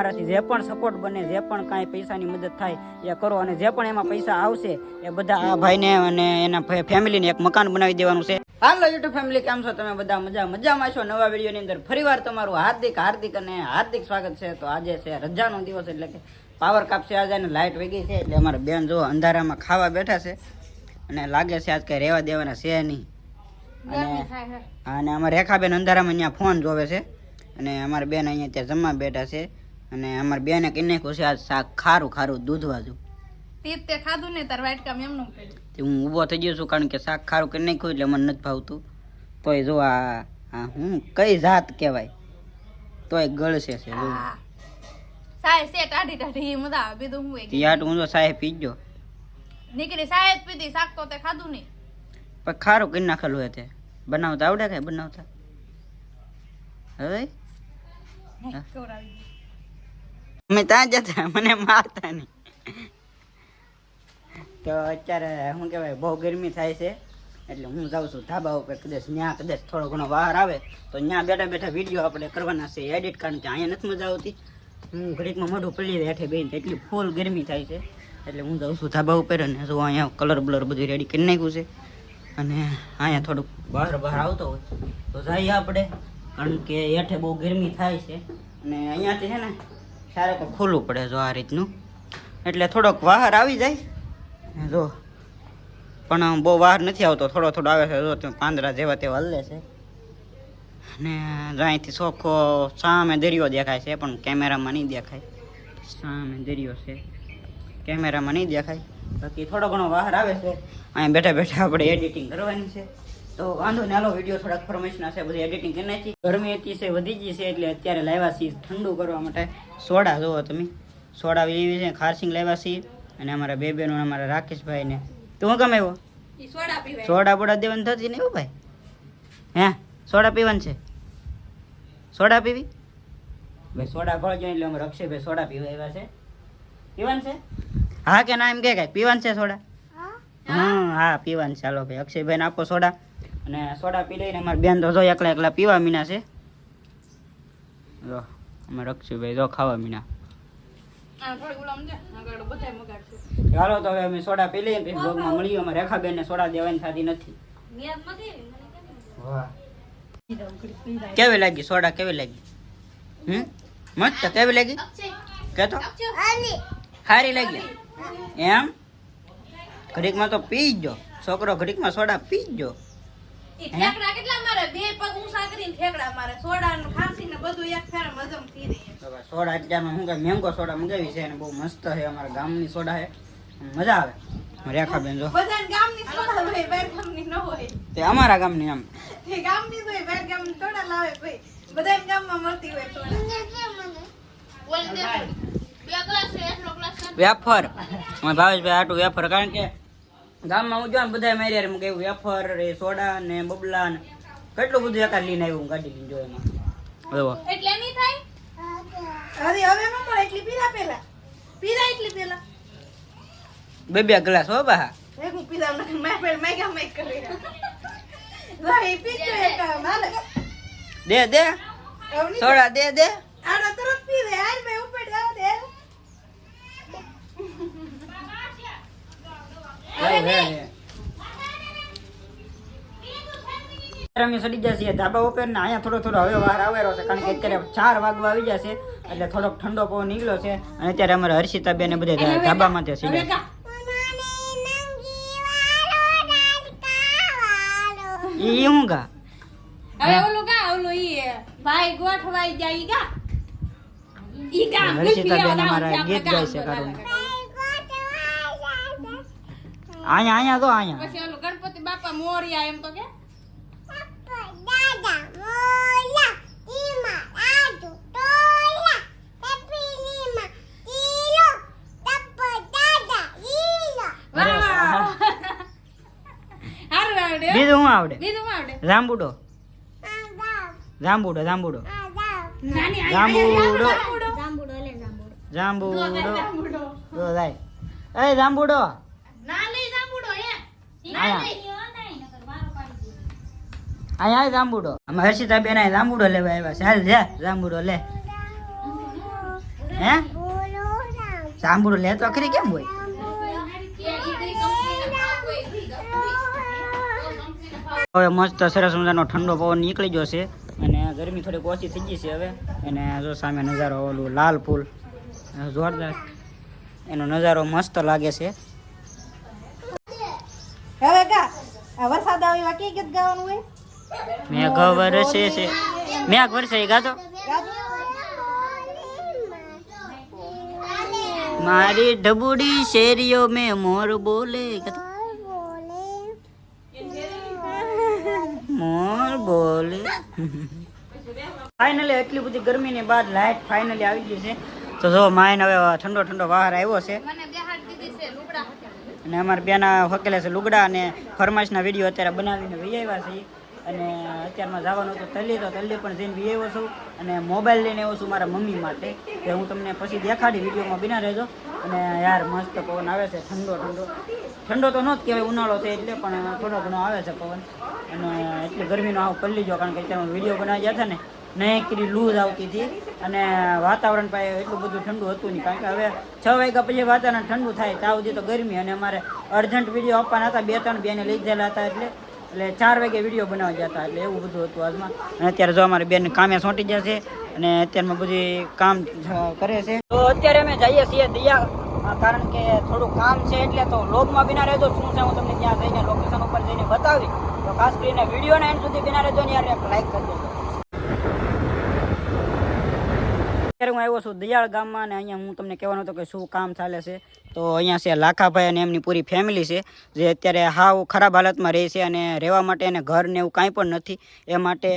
તમારાથી જે પણ સપોર્ટ બને જે પણ કાંઈ પૈસાની મદદ થાય એ કરો. અને જે પણ એમાં પૈસા આવશે એ બધા આ ભાઈને અને એના ફેમિલીને એક મકાન બનાવી દેવાનું છે. હાલો યુટ્યુબ ફેમિલી કેમ છો તમે બધા? મજા મજામાં છો? નવા વિડીયોની અંદર ફરીવાર તમારું હાર્દિક હાર્દિક અને હાર્દિક સ્વાગત છે. તો આજે છે રજાનો દિવસ એટલે કે પાવર કાપ છે આજે અને લાઇટ વગી છે. એટલે અમારા બેન જો અંધારામાં ખાવા બેઠા છે અને લાગે છે આજ કઈ રહેવા દેવાના છે નહીં. અને અને અમારે રેખાબેન અંધારામાં અહીંયા ફોન જોવે છે અને અમારા બેન અહીંયા ત્યાં જમવા બેઠા છે. અને અમાર બેને કઈ નાખ્યું છે આ શાક ખારું ખારું દૂધવાજુ તીર તે ખાધું ને તાર વાટકા એમનું પડ્યું તે હું ઊભો થઈ ગયો છું કારણ કે શાક ખારું કરી નાખ્યું એટલે મને નથી ભાવતું. તોય જો આ આ હું કઈ જાત કહેવાય? તોય ગળશે છે જો. હા. સાહેબ છે ટાઢી ટાઢી મજા આવે બીજું હું એક યાર હું તો સાહેબ પીજો. નીકળી સાહેબ પીધી શાક તો તે ખાધું નહીં. પણ ખારું કરી નાખેલું હોય તે. બનાવતા આવડે કઈ બનાવતા? હવે? હા. ખવડાવી દે. અમે ત્યાં જતા મને મારતા નહીં. તો અત્યારે શું કહેવાય, બહુ ગરમી થાય છે, એટલે હું જાઉં છું ધાબા ઉપર, કદાચ ત્યાં કદાચ થોડો ઘણો બહાર આવે, તો ત્યાં બેઠા બેઠા વીડિયો આપણે કરવાના છે એડિટ કારણ કે અહીંયા નથી મજા આવતી. હું ઘડીકમાં મોઢું પડી જાય હેઠે બેન એટલી ફૂલ ગરમી થાય છે, એટલે હું જાઉં છું ધાબા ઉપર અને જો અહીંયા કલર બ્લર બધું રેડી કરી નાખ્યું છે, અને અહીંયા થોડુંક બહાર બહાર આવતો હોય, તો જઈએ આપણે, કારણ કે હેઠે બહુ ગરમી થાય છે, અને અહીંયાથી છે ને ક્યારેક ખુલ્લું પડે જો આ રીતનું. એટલે થોડોક વાહર આવી જાય. ને જો. પણ બહુ બહાર નથી આવતો, થોડો થોડો આવે છે, જો પાંદરા જેવા તેવા હલ્લે છે. અને જો અહીંથી ચોખ્ખો સામે દરિયો દેખાય છે, પણ કેમેરામાં નહીં દેખાય. સામે દરિયો છે. કેમેરામાં નહીં દેખાય. બાકી થોડો ઘણો બહાર આવે છે. અહીંયા બેઠા બેઠા આપણે એડિટિંગ કરવાની છે. તો વાંધો ને હાલો વીડિયો થોડાક ફોર્મેશન છે બધી એડિટિંગ કરી નાખી. ગરમી છે વધી ગઈ છે એટલે અત્યારે લાવ્યા છીએ ઠંડુ કરવા માટે. સોડા જુઓ તમે. સોડા એવી છે ખારસિંગ લાવ્યા છીએ. અને અમારા બે બેનો અમારા રાકેશભાઈ ને. તું શું ગમે એવો સોડા પીવાય બોડા દેવાની થતી નહીં ભાઈ? હે? સોડા પીવાનું છે? સોડા પીવી? ભાઈ સોડા ગળજો એટલે અમે અક્ષયભાઈ સોડા પીવા આવ્યા છે. પીવાનું છે? હા કે ના એમ કે કાંઈ પીવાનું છે સોડા? હા? હા પીવાનું છે. ચાલો ભાઈ અક્ષયભાઈને આપો સોડા. અને સોડા પી લઈને અમારા બેન તો જો એકલા એકલા પીવા મીના છે. જો અમારે અક્ષયભાઈ જો ખાવા મીના. ચાલો તો હવે અમે સોડા પી લઈએ પછી બ્લોગમાં મળીએ. અમારે રેખાબેનને સોડા દેવાની થતી નથી. વાહ. કેવી લાગી? સોડા કેવી લાગી? હમ? મસ્ત? કેવી લાગી? કેતો? સારી લાગી? એમ? ઘડીકમાં તો પી જ જો. છોકરો ઘડીકમાં સોડા પી જ જો. ઠેકડા કેટલા મારે? બે પગ ઊંચા કરીને ઠેકડા મારે. સોડા ને ખાંસી ને બધું એક ફેરે મજમ થઈ રહી સોડા અત્યારમાં હું કે મેંગો સોડા મંગાવી છે અને બહુ મસ્ત છે અમારા ગામની સોડા છે. મજા આવે. રેખાબેન જો. બધાને ગામની સોડા હોય બહાર ગામની ન હોય. તે અમારા ગામની આમ તે ગામની હોય બહાર ગામની સોડા લાવે કોઈ. બધાને ગામમાં મળતી હોય સોડા. બે ગ્લાસ એટલો ગ્લાસ વેફર ભાવેશભાઈ આટું વેફર કારણ કે ગામમાં હું જો ને બધા મારી હારે મૂકે વેફર એ સોડા ને બબલા ને કેટલું બધું એકાદ લઈને આવ્યું ગાડી લઈને જો એમાં. એટલે નહીં થાય? અરે હવે ન મળે એટલી પીરા પેલા પીરા એટલી પેલા બે બે ગ્લાસ હો બા એક હું પીરા ન મેં પેલ મેં કે મેં કરી ભાઈ પીજો એક માલે દે દે. સોડા દે દે. આના તરત પીરે હાલ ભાઈ ઉપર જાવ દે લાવ, હે, હે. અત્યારે અમે સડી છીએ. ધાબા ઉપર ને અહીંયા થોડો થોડો હવે વાર આવેલો છે. કારણ કે અત્યારે ચાર વાગવા આવી જશે એટલે થોડોક ઠંડો પવન નીકળ્યો છે. અને અત્યારે અમારે હર્ષિતા બેન બધા ધાબામાંથી સીધા ઈ હું ગા હવે ઓલું ગા ઓલું ઈ ભાઈ ગોઠવાઈ જાય ગા ઈ ગા હર્ષિતા બેન અમારા ગીત ગાય છે કારું અહીંયા અહીંયા તો અહીંયા પછી ઓલું ગણપતિ બાપા મોરિયા એમ તો કે અરે વાહ. હારું આવડે હો. બીજું શું આવડે બીજું શું આવડે જાંબુડો જાંબુડો જાંબુડો નાની આઈ- જાંબુડો જાંબુડો. જાંબુડો જાંબુડો. જો જાય એ જાંબુડો ના લઈ જાંબુડો હે આયા અહીંયા જાંબુડો. અમે હર્ષિતા બેન જાંબુડો લેવા આવ્યા છે. હાલ જા જાંબુડો લે. હે? જાંબુડો લેતો ખરી કેમ હોય? હવે મસ્ત સરસ મજાનો ઠંડો પવન નીકળી ગયો છે અને ગરમી થોડીક ઓછી થઈ ગઈ છે હવે. અને જો સામે નજારો ઓલું લાલ ફૂલ જોરદાર. એનો નજારો મસ્ત લાગે છે. હવે ગા વરસાદ આવે એવા કઈ ગીત ગાવાનું હોય? મેઘ વરસે છે. મેં વરસે એ ગાતો મારી ઢબુડી શેરીઓ મેં મોર બોલે. ગાતો. મોર બોલે. ફાઇનલી એટલી બધી ગરમીની બાદ લાઇટ ફાઇનલી આવી ગઈ છે. તો જો માઇન હવે ઠંડો ઠંડો બહાર આવ્યો છે મને દેહાડ દીધી છે લુગડા અને અમારા બેના હકેલે છે લુગડા અને ફરમાઈશના વીડિયો અત્યારે બનાવીને વી આવ્યા છીએ અને અત્યારમાં જવાનું હતું તલ્લી, તો તલ્લી પણ જઈને વી આવ્યો છું. અને મોબાઈલ લઈને આવ્યો છું મારા મમ્મી માટે. કે હું તમને પછી દેખાડી વિડીયોમાં બિના રહેજો. અને યાર મસ્ત પવન આવે છે, ઠંડો ઠંડો. ઠંડો તો ન જ કહેવાય, ઉનાળો છે એટલે પણ થોડો ઘણો આવે છે પવન. અને એટલી ગરમીનો આવ પલ્લી જો, કારણ કે અત્યારે વીડિયો બનાવી ગયા હતા ને નહીં કરી લૂઝ આવતી હતી. અને વાતાવરણ પાસે એટલું બધું ઠંડુ હતું નહીં. કારણ કે હવે છ વાગ્યા પછી વાતાવરણ ઠંડુ થાય. ત્યાં સુધી તો ગરમી અને અમારે અર્જન્ટ વીડિયો આપવાના હતા. બે ત્રણ બેને લઈ ગયેલા હતા એટલે એટલે ચાર વાગે વીડિયો બનાવવા જતા એટલે એવું બધું હતું આજમાં અને અત્યારે જો અમારે બેન કામે સોંટી જશે અને અત્યારમાં બધી કામ કરે છે. તો અત્યારે અમે જઈએ છીએ દિયા કારણ કે થોડું કામ છે એટલે તો લોગમાં બિના રહેજો. શું છે હું તમને ત્યાં જઈને લોકેશન ઉપર જઈને બતાવી તો ખાસ કરીને વિડીયોના એન્ડ સુધી બિના રહેજો ને યાર, એક લાઈક કરી દેજો અત્યારે હું આવ્યો છું દયાળ ગામમાં અને અહીંયા હું તમને કહેવાનો હતો કે શું કામ ચાલે છે. તો અહીંયા છે લાખાભાઈ અને એમની પૂરી ફેમિલી છે, જે અત્યારે હાવ ખરાબ હાલતમાં રહે છે અને રહેવા માટે એને ઘર ને એવું કાંઈ પણ નથી. એ માટે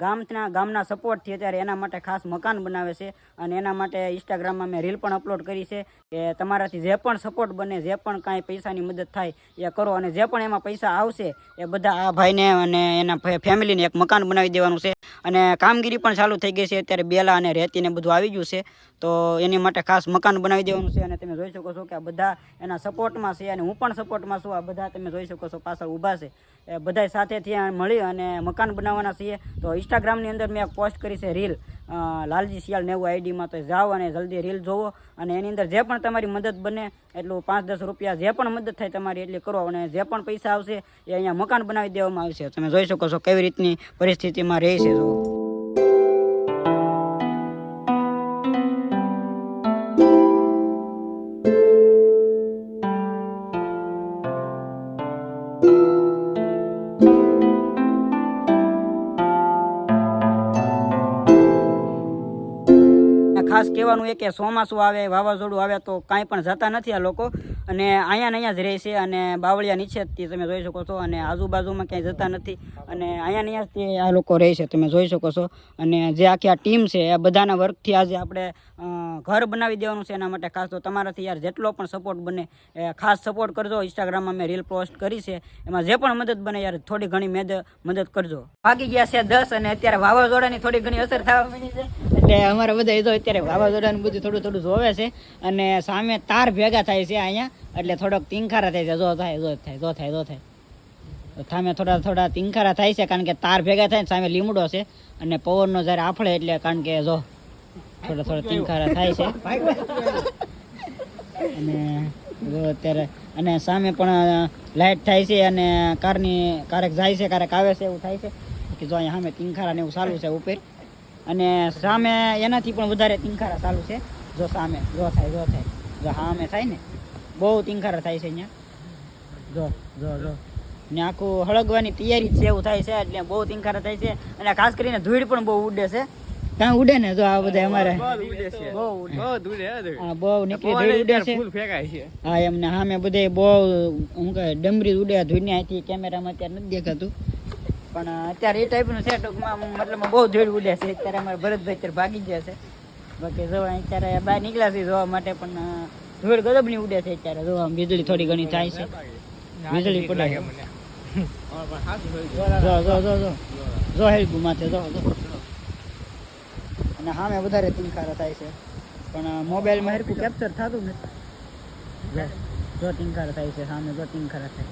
ગામના ગામના સપોર્ટથી અત્યારે એના માટે ખાસ મકાન બનાવે છે અને એના માટે ઇન્સ્ટાગ્રામમાં મેં રીલ પણ અપલોડ કરી છે કે તમારાથી જે પણ સપોર્ટ બને, જે પણ કાંઈ પૈસાની મદદ થાય એ કરો અને જે પણ એમાં પૈસા આવશે એ બધા આ ભાઈને અને એના ફેમિલીને એક મકાન બનાવી દેવાનું છે. અને કામગીરી પણ ચાલુ થઈ ગઈ છે, અત્યારે બેલા અને રેતીને બધું આવી ગયું છે. તો એની માટે ખાસ મકાન બનાવી દેવાનું છે અને તમે જોઈ શકો છો કે આ બધા એના સપોર્ટમાં છે અને હું પણ સપોર્ટમાં છું. આ બધા તમે જોઈ શકો છો પાછળ ઊભા છે. એ બધા સાથેથી ત્યાં મળી અને મકાન બનાવવાના છીએ. તો ઇન્સ્ટાગ્રામની અંદર મેં પોસ્ટ કરી છે રીલ. લાલજી શિયાળ નેવું આઈડીમાં તો જાઓ અને જલ્દી રીલ જોવો. અને એની અંદર જે પણ તમારી મદદ બને, એટલું પાંચ દસ રૂપિયા જે પણ મદદ થાય તમારી એટલી કરો અને જે પણ પૈસા આવશે એ અહીંયા મકાન બનાવી દેવામાં આવશે. તમે જોઈ શકો છો કેવી રીતની પરિસ્થિતિમાં રહે છે ખાસ કહેવાનું એ કે ચોમાસું આવે, વાવાઝોડું આવે તો કાંઈ પણ જતા નથી આ લોકો. અને અહીંયા ને અહીંયા જ રહે છે અને બાવળિયા નીચેથી તમે જોઈ શકો છો અને આજુબાજુમાં ક્યાંય જતા નથી. અને અહીંયા અહીંયા જ આ લોકો રહે છે, તમે જોઈ શકો છો. અને જે આખી આ ટીમ છે એ બધાના વર્કથી આજે આપણે ઘર બનાવી દેવાનું છે એના માટે ખાસ તો તમારાથી યાર જેટલો પણ સપોર્ટ બને ખાસ સપોર્ટ કરજો. ઇન્સ્ટાગ્રામમાં મેં રીલ પોસ્ટ કરી છે. એમાં જે પણ મદદ બને યાર થોડી ઘણી મેદ, મદદ કરજો. ભાગી ગયા છે દસ અને અત્યારે વાવાઝોડાની થોડી ઘણી અસર થવા છે. એટલે અમારે બધા તો અત્યારે વાવાઝોડાનું બધું થોડું થોડું જોવે છે અને સામે તાર ભેગા થાય છે અહીંયા, એટલે થોડોક તિંખારા થાય છે. જો થાય જો થાય જો થાય જો થાય. સામે થોડા થોડા તિંખારા થાય છે, કારણ કે તાર ભેગા થાય સામે લીમડો છે અને પવનનો જ્યારે આફળે એટલે કારણ કે જો થોડા થોડા તિંખારા થાય છે. અને જો અત્યારે, અને સામે પણ લાઇટ થાય છે અને કારની ક્યારેક જાય છે ક્યારેક આવે છે, એવું થાય છે. કે જો અહીંયા સામે તિંખારા ને એવું સારું છે ઉપર. અને સામે એનાથી પણ વધારે તિંખારા ચાલુ છે. જો સામે જો થાય જો થાય. જો સામે થાય ને બહુ તિંખારા થાય છે અહીંયા. જો જો જો. ને આખું હળગવાની તૈયારી છે એવું થાય છે એટલે બહુ તિંખારા થાય છે. અને ખાસ કરીને ધૂળ પણ બહુ ઉડે છે. ત્યાં ઉડે ને જો આ બધા અમારે? બહુ હા બહુ નીકળી ઉડે છે. હા એમને સામે બધે બહુ હું કહે ડમરી ઉડે ધૂળની. અહીંથી કેમેરામાં અત્યારે નથી દેખાતું. પણ અત્યારે એ ટાઈપનું છે ટૂંકમાં મતલબ બહુ ધૂળ ઉડે છે. અત્યારે અમારે ભરતભાઈ અત્યારે ભાગી ગયા છે. બાકી જોવા અત્યારે બહાર નીકળ્યા છે જોવા માટે પણ ધૂળ ગજબની ઉડે છે અત્યારે જોવા વીજળી થોડી ઘણી થાય છે. વીજળી પડે. જો જો જો જો. જો હેલ્ગુ માથે જો જો. અને સામે વધારે તિંખારા થાય છે. પણ મોબાઈલમાં હરકું કેપ્ચર થતું નથી. જો, તિંખારા થાય છે સામે જો તિંખારા થાય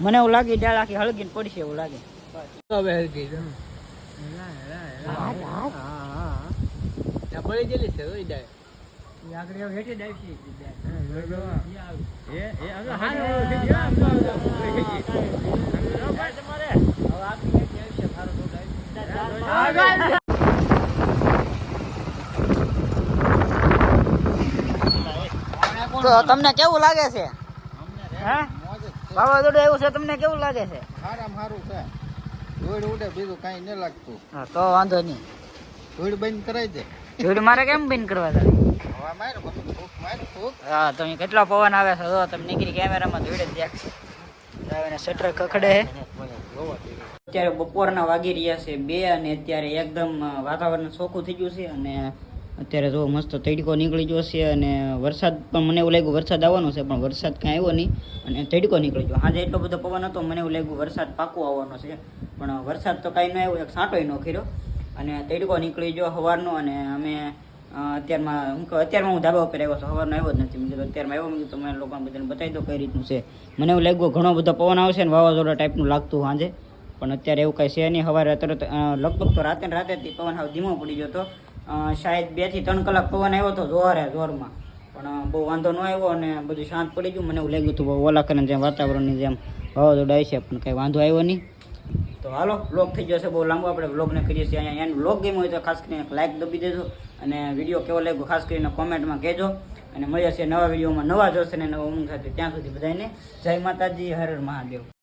મને એવું લાગે ડાળ આખી હળગીને પડશે એવું લાગે. હવે હળગી પડી ગયેલી છે તમારે. તો તમને કેવું લાગે છે? હે? વાવાઝોડું એવું છે તમને કેવું લાગે છે? હારામ હારું છે. ધૂળ ઉડે બીજું કાંઈ ન લાગતું. હા, તો વાંધો નહીં. ધૂળ બંધ કરાવી દે. ધૂળ મારે કેમ બંધ કરવા દે? હા તમે કેટલો પવન આવે છે? જો તમે નીકળી કેમેરામાં ધૂળ જ દેખશે હવે શટર કખડે અત્યારે બપોરના વાગી રહ્યા છે બે અને અત્યારે એકદમ વાતાવરણ ચોખ્ખું થઈ ગયું છે અને અત્યારે જો મસ્ત તડકો નીકળી ગયો છે અને વરસાદ પણ મને એવું લાગ્યું વરસાદ આવવાનો છે, પણ વરસાદ કાંઈ આવ્યો નહીં અને તડકો નીકળી ગયો. આજે એટલો બધો પવન હતો, મને એવું લાગ્યું વરસાદ પાકો આવવાનો છે. પણ વરસાદ તો કાંઈ ન આવ્યો, એક સાંટોય ન ખીરો અને તડકો નીકળી ગયો સવારનો અને અમે અત્યારમાં, હું અત્યારમાં હું ધાબા ઉપર આવ્યો છું સવારનો આવ્યો જ નથી. મેં અત્યારમાં આવ્યો મેં તમે લોકોને બધાને બતાવી દો કઈ રીતનું છે. મને એવું લાગ્યું ઘણો બધો પવન આવશે ને વાવાઝોડા ટાઈપનું લાગતું સાંજે પણ અત્યારે એવું કાંઈ છે નહીં. સવારે તરત લગભગ તો રાતે રાતે પવન હાવ ધીમો પડી ગયો હતો. શાયદ બેથી ત્રણ કલાક પવન આવ્યો હતો જોરે જોરમાં. પણ બહુ વાંધો ન આવ્યો અને બધું શાંત પડી ગયું. મને એવું લાગ્યું હતું, બહુ ઓલા કરીને જેમ વાતાવરણની જેમ હવા આવી છે. પણ કાંઈ વાંધો આવ્યો નહીં. તો હાલો બ્લોગ થઈ જશે બહુ લાંબો. આપણે વ્લોગને કરીએ છીએ અહીંયા. એનું બ્લોગ ગેમ હોય તો ખાસ કરીને લાઇક દબી દેજો અને વીડિયો કેવો લાગ્યો ખાસ કરીને કોમેન્ટમાં કહેજો. અને મળીએ છીએ નવા વિડીયોમાં નવા જોશે ને નવા ઊંઘ સાથે. ત્યાં સુધી બધાને જય માતાજી હર મહાદેવ.